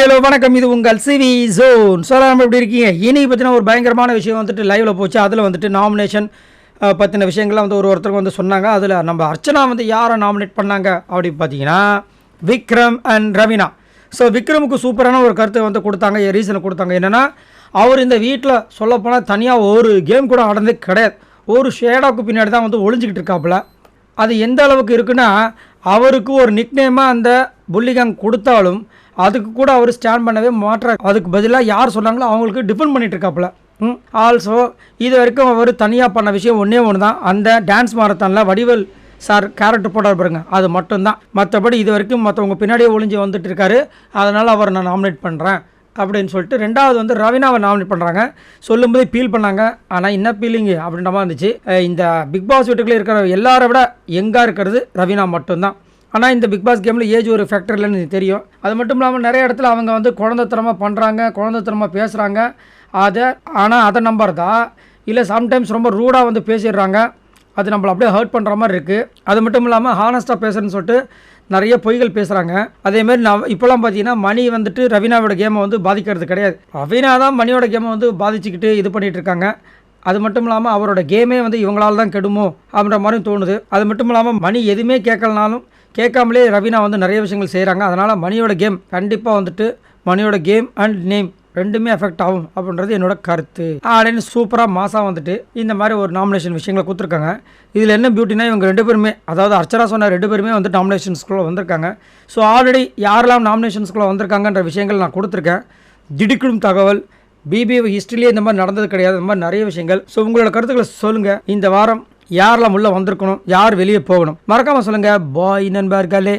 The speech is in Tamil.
ஹாய் ஹலோ வணக்கம். இது உங்கள் சிவி ஜோன். சொல்லாமல் எப்படி இருக்கீங்க? இன்னைக்கு பற்றின ஒரு பயங்கரமான விஷயம் வந்துட்டு லைவில் போச்சு. அதில் வந்துட்டு நாமினேஷன் பற்றின விஷயங்கள்லாம் வந்து ஒரு ஒருத்தருக்கு வந்து சொன்னாங்க. அதில் நம்ம அர்ச்சனா வந்து யாரை நாமினேட் பண்ணாங்க அப்படி பார்த்தீங்கன்னா விக்ரம் அண்ட் ரவீனா. ஸோ விக்ரமுக்கு சூப்பரான ஒரு கருத்தை வந்து கொடுத்தாங்க. ரீசனை கொடுத்தாங்க. என்னென்னா அவர் இந்த வீட்டில் சொல்லப்போனால் தனியாக ஒரு கேம் கூட ஆடுறதே கிடையாது. ஒரு ஷேடாவுக்கு பின்னாடி தான் வந்து ஒளிஞ்சிக்கிட்டு இருக்காப்புல. அது எந்த அளவுக்கு இருக்குன்னா அவருக்கு ஒரு நிக்நேமாக அந்த புள்ளிகாங் கொடுத்தாலும் அதுக்கு கூட அவர் ஸ்டாண்ட் பண்ணவே மாற்ற அதுக்கு பதிலாக யார் சொன்னாங்களோ அவங்களுக்கு டிஃபெண்ட் பண்ணிட்டு இருக்காப்புல. ஆல்சோ இது வரைக்கும் அவர் தனியாக பண்ண விஷயம் ஒன்றே ஒன்று தான் அந்த டான்ஸ் மாரத்தானில் வடிவேல் சார் கேரக்டர் போட்டார் பாருங்க அது மட்டும்தான். மற்றபடி இது வரைக்கும் மற்றவங்க பின்னாடியே ஒளிஞ்சு வந்துட்டு இருக்காரு. அதனால் அவர் நான் நாமினேட் பண்ணுறேன் அப்படின்னு சொல்லிட்டு ரெண்டாவது வந்து ரவினாவை நாமினேட் பண்ணுறாங்க சொல்லும்போதே ஃபீல் பண்ணாங்க. ஆனால் என்ன ஃபீலிங்கு அப்படின்ற மாதிரி இருந்துச்சு. இந்த பிக் பாஸ் வீட்டுக்குள்ளே இருக்கிற எல்லாரை விட எங்காக இருக்கிறது ரவீனா மட்டும்தான். ஆனால் இந்த பிக் பாஸ் கேமில் ஏஜ் ஒரு ஃபேக்டர் இல்லைன்னு தெரியும். அது மட்டும் இல்லாமல் நிறைய இடத்துல அவங்க வந்து குழந்தைத்தனமாக பண்ணுறாங்க குழந்தைத்தனமாக பேசுகிறாங்க அதை ஆனால் அதை நம்புறதா? இல்லை சம்டைம்ஸ் ரொம்ப ரூடாக வந்து பேசிடுறாங்க. அது நம்மளை அப்படியே ஹர்ட் பண்ணுற மாதிரி இருக்குது அது மட்டும் இல்லாமல் ஹானஸ்ட்டாக பேசுகிறேன்னு சொல்லிட்டு நிறைய பொய்கள் பேசுகிறாங்க அதேமாரி நான் இப்போலாம் பார்த்தீங்கன்னா மணி வந்துட்டு ரவீனாவோட கேமை வந்து பாதிக்கிறது கிடையாது. ரவீனா தான் மணியோட கேமை வந்து பாதிச்சுக்கிட்டு இது பண்ணிகிட்டு இருக்காங்க. அது மட்டும் இல்லாமல் அவரோட கேமே வந்து இவங்களால தான் கெடுமோ அப்படின்ற மாதிரியும் தோணுது. அது மட்டும் இல்லாமல் மணி எதுவுமே கேட்கலனாலும் கேட்காமலே ரவீனா வந்து நிறைய விஷயங்கள் செய்கிறாங்க அதனால் மணியோட கேம் கண்டிப்பாக வந்துட்டு மணியோட கேம் அண்ட் நேம் ரெண்டுமே எஃபெக்ட் ஆகும் அப்படின்றது என்னோட கருத்து. அப்படின்னு சூப்பராக மாதம் வந்துட்டு இந்த மாதிரி ஒரு நாமினேஷன் விஷயங்களை கொடுத்துருக்காங்க. இதில் என்ன பியூட்டினா இவங்க ரெண்டு பேருமே அதாவது அர்ச்சனா சொன்ன ரெண்டு பேருமே வந்து நாமினேஷன்ஸ்குள்ளே வந்திருக்காங்க. ஸோ ஆல்ரெடி யாரெல்லாம் நாமினேஷன்ஸ்குள்ளே வந்திருக்காங்கன்ற விஷயங்கள் நான் கொடுத்துருக்கேன். திடுக்கிடும் தகவல் பிபி ஹிஸ்ட்ரிலேயே இந்த மாதிரி நடந்தது கிடையாது. இந்த மாதிரி நிறைய விஷயங்கள். ஸோ உங்களோட கருத்துக்களை சொல்லுங்கள் இந்த வாரம் யாரெல்லாம் உள்ளே வந்திருக்கணும் யார் வெளியே போகணும் மறக்காமல் சொல்லுங்கள் பாய் நண்பர்களே.